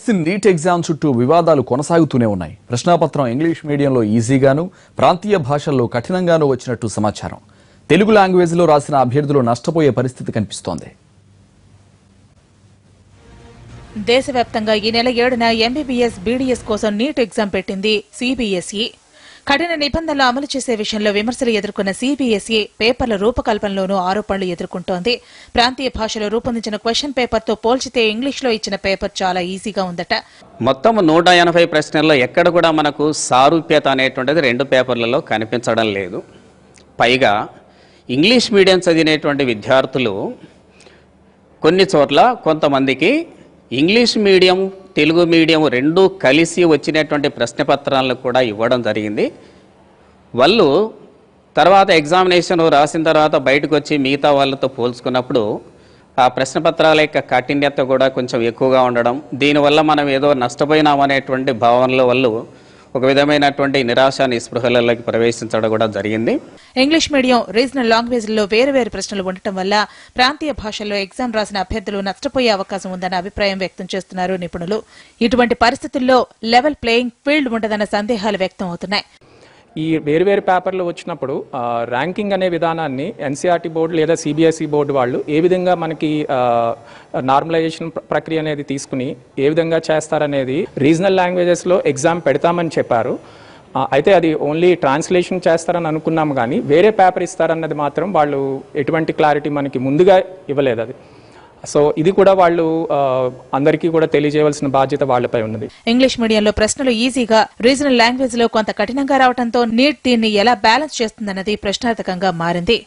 UPSC NEET exam చుట్టూ వివాదాలు కొనసాగుతూనే ఉన్నాయి. ప్రశ్నాపత్రం ఇంగ్లీష్ మీడియంలో ఈజీగాను ప్రాంతీయ భాషల్లో కఠినంగానూ వచ్చినట్టు సమాచారం. తెలుగు లాంగ్వేజ్లో రాసిన అభ్యర్థులు నష్టపోయే పరిస్థితి కనిపిస్తోంది. దేశవ్యాప్తంగా ఈ నెల ఏడున ఎంబీబీఎస్ బీడీఎస్ కోసం నీట్ ఎగ్జామ్ పెట్టింది సిబిఎస్ఈ కఠిన నిబంధనలు అమలు చేసే విషయంలో విమర్శలు ఎదుర్కొన్న సిబిఎస్ఈ పేపర్ల రూపకల్పనలోనూ ఆరోపణలు ఎదుర్కొంటోంది. ప్రాంతీయ భాషలో రూపొందించిన క్వశ్చన్ పేపర్తో పోల్చితే ఇంగ్లీష్లో ఇచ్చిన పేపర్ చాలా ఈజీగా ఉందట. మొత్తం నూట ఎనభై ప్రశ్నల్లో ఎక్కడ కూడా మనకు సారూప్యత అనేటువంటిది రెండు పేపర్లలో కనిపించడం లేదు. పైగా ఇంగ్లీష్ మీడియం చదివినటువంటి విద్యార్థులు కొన్ని చోట్ల కొంతమందికి ఇంగ్లీష్ మీడియం తెలుగు మీడియం రెండూ కలిసి వచ్చినటువంటి ప్రశ్న పత్రాలను కూడా ఇవ్వడం జరిగింది. వాళ్ళు తర్వాత ఎగ్జామినేషన్ రాసిన తర్వాత బయటకు వచ్చి మిగతా వాళ్ళతో పోల్చుకున్నప్పుడు ఆ ప్రశ్న పత్రాల యొక్క కాఠిన్యత కూడా కొంచెం ఎక్కువగా ఉండడం దీనివల్ల మనం ఏదో నష్టపోయినామనేటువంటి భావనలో వాళ్ళు ఒక విధమైనటువంటి నిరాశ నిస్పృహలలోకి ప్రవేశించడం కూడా జరిగింది. ఇంగ్లీష్ మీడియం రీజనల్ లాంగ్వేజ్లో వేరు వేరు ప్రశ్నలు ఉండటం వల్ల ప్రాంతీయ భాషల్లో ఎగ్జామ్ రాసిన అభ్యర్థులు నష్టపోయే అవకాశం ఉందన్న అభిప్రాయం వ్యక్తం చేస్తున్నారు నిపుణులు. ఇటువంటి పరిస్థితుల్లో లెవెల్ ప్లేయింగ్ ఫీల్డ్ ఉండదన్న సందేహాలు వ్యక్తం అవుతున్నాయి. ఈ వేరువేరు పేపర్లు వచ్చినప్పుడు ర్యాంకింగ్ అనే విధానాన్ని ఎన్సీఆర్టీ బోర్డు లేదా సిబిఎస్ఈ బోర్డు వాళ్ళు ఏ విధంగా మనకి నార్మలైజేషన్ ప్రక్రియ అనేది తీసుకుని ఏ విధంగా చేస్తారనేది రీజనల్ లాంగ్వేజెస్లో ఎగ్జామ్ పెడతామని చెప్పారు. అయితే అది ఓన్లీ ట్రాన్స్లేషన్ చేస్తారని అనుకున్నాము కానీ వేరే పేపర్ ఇస్తారన్నది మాత్రం వాళ్ళు ఎటువంటి క్లారిటీ మనకి ముందుగా ఇవ్వలేదు అది. సో ఇది కూడా వాళ్ళు అందరికీ కూడా తెలియజేయవలసిన బాధ్యత వాళ్ళపై ఉన్నది. ఇంగ్లీష్ మీడియంలో ప్రశ్నలు ఈజీగా రీజనల్ లాంగ్వేజ్లో కొంత కఠినంగా రావడంతో నీట్ దీన్ని ఎలా బ్యాలెన్స్ చేస్తుందన్నది ప్రశ్నార్థకంగా మారింది.